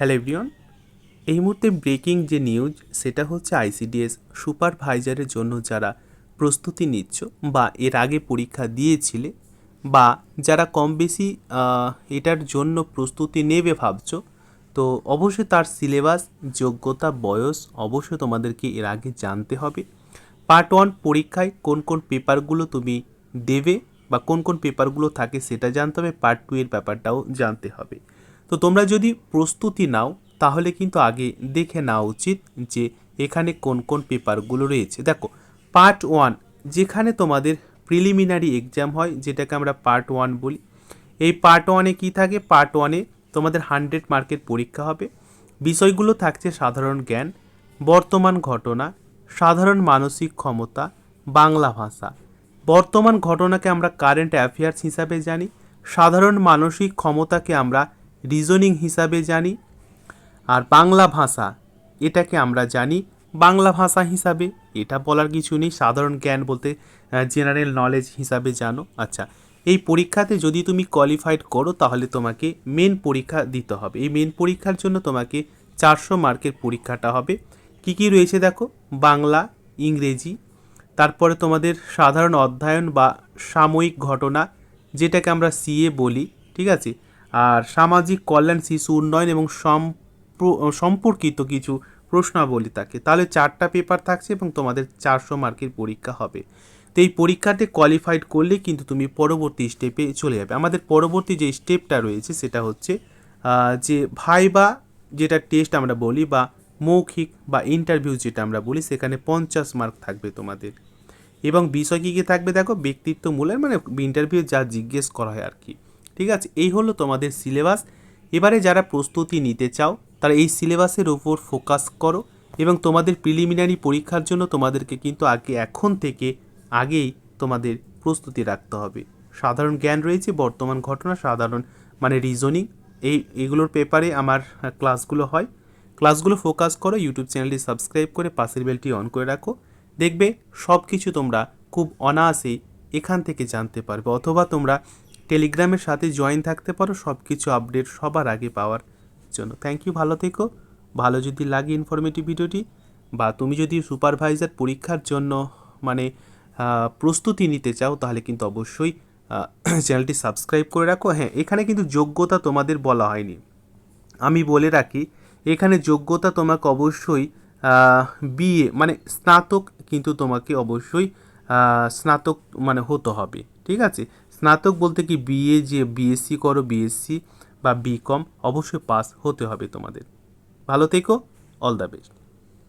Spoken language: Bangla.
হ্যালো এভরিওয়ান, এই মুহূর্তে ব্রেকিং যে নিউজ, সেটা হচ্ছে আইসিডিএস সুপারভাইজারের জন্য যারা প্রস্তুতি নিচ্ছ বা এর আগে পরীক্ষা দিয়েছিলে বা যারা কম বেশি এটার জন্য প্রস্তুতি নেবে ভাবছ, তো অবশ্যই তার সিলেবাস, যোগ্যতা, বয়স অবশ্যই তোমাদেরকে এর আগে জানতে হবে। পার্ট ওয়ান পরীক্ষায় কোন কোন পেপারগুলো তুমি দেবে বা কোন কোন পেপারগুলো থাকে সেটা জানতে হবে, পার্ট টু এর ব্যাপারটাও জানতে হবে। তো তোমরা যদি প্রস্তুতি নাও, তাহলে কিন্তু আগে দেখে নেওয়া উচিত যে এখানে কোন কোন পেপারগুলো রয়েছে। দেখো পার্ট ওয়ান যেখানে তোমাদের প্রিলিমিনারি এক্সাম হয়, যেটাকে আমরা পার্ট ওয়ান বলি। এই পার্ট ওয়ানে কী থাকে? পার্ট ওয়ানে তোমাদের হান্ড্রেড মার্কের পরীক্ষা হবে। বিষয়গুলো থাকছে সাধারণ জ্ঞান, বর্তমান ঘটনা, সাধারণ মানসিক ক্ষমতা, বাংলা ভাষা। বর্তমান ঘটনাকে আমরা কারেন্ট অ্যাফেয়ার্স হিসাবে জানি, সাধারণ মানসিক ক্ষমতাকে আমরা রিজনিং হিসাবে জানি। আর বাংলা ভাষা, এটাকে আমরা জানি বাংলা ভাষা হিসাবে। এটা বলার কিছু নেই, সাধারণ জ্ঞান বলতে জেনারেল নলেজ হিসাবে জানো। আচ্ছা এই পরীক্ষাতে যদি তুমি কোয়ালিফাইড করো, তাহলে তোমাকে মেন পরীক্ষা দিতে হবে। এই মেন পরীক্ষার জন্য তোমাকে চারশো মার্কের পরীক্ষাটা হবে। কি কি রয়েছে দেখো? বাংলা, ইংরেজি, তারপরে তোমাদের সাধারণ অধ্যয়ন বা সাময়িক ঘটনা, যেটাকে আমরা সিএ বলি, ঠিক আছে? আর সামাজিক কল্যাণ, শিশু উন্নয়ন এবং সম্প্র- সম্পর্কিত কিছু প্রশ্নাবলী থাকে। তাহলে চারটা পেপার থাকছে এবং তোমাদের চারশো মার্কের পরীক্ষা হবে। তো এই পরীক্ষাতে কোয়ালিফাইড করলে কিন্তু তুমি পরবর্তী স্টেপে চলে যাবে। আমাদের পরবর্তী যে স্টেপটা রয়েছে সেটা হচ্ছে যে ভাইবা যেটা টেস্ট আমরা বলি বা মৌখিক বা ইন্টারভিউ যেটা আমরা বলি, সেখানে পঞ্চাশ মার্ক থাকবে তোমাদের। এবং বিষয় কী কী থাকবে দেখো? ব্যক্তিত্ব মূলের মানে ইন্টারভিউ যা জিজ্ঞেস করা হয় আর কি। ঠিক আছে? এই হলো তোমাদের সিলেবাস। এবারে যারা প্রস্তুতি নিতে চাও, তারা এই সিলেবাসের ওপর ফোকাস করো এবং তোমাদের প্রিলিমিনারি পরীক্ষার জন্য তোমাদেরকে কিন্তু আগে, এখন থেকে আগেই তোমাদের প্রস্তুতি রাখতে হবে। সাধারণ জ্ঞান রয়েছে, বর্তমান ঘটনা, সাধারণ মানে রিজনিং এই, এগুলোর পেপারে আমার ক্লাসগুলো হয়। ক্লাসগুলো ফোকাস করো, ইউটিউব চ্যানেলটি সাবস্ক্রাইব করে পাশের বেলটি অন করে রাখো। দেখবে সব কিছু তোমরা খুব অনায়াসেই এখান থেকে জানতে পারবে অথবা তোমরা টেলিগ্রামের সাথে জয়েন থাকতে পারো সব কিছু আপডেট সবার আগে পাওয়ার জন্য। থ্যাংক ইউ ভালো থেকো। ভালো যদি লাগে ইনফরমেটিভ ভিডিওটি, বা তুমি যদি সুপারভাইজার পরীক্ষার জন্য মানে প্রস্তুতি নিতে চাও, তাহলে কিন্তু অবশ্যই চ্যানেলটি সাবস্ক্রাইব করে রাখো। হ্যাঁ এখানে কিন্তু যোগ্যতা তোমাদের বলা হয়নি। আমি বলে রাখি, এখানে যোগ্যতা তোমাকে অবশ্যই বিএ মানে স্নাতক কিন্তু তোমাকে অবশ্যই স্নাতক মানে হতে হবে। ঠিক আছে? স্নাতক বলতে কি বিএ যে বিএসসি করো বিএসসি বা বিকম অবশ্যই পাস হতে হবে তোমাদের। ভালো থেকো অল দ্য বেস্ট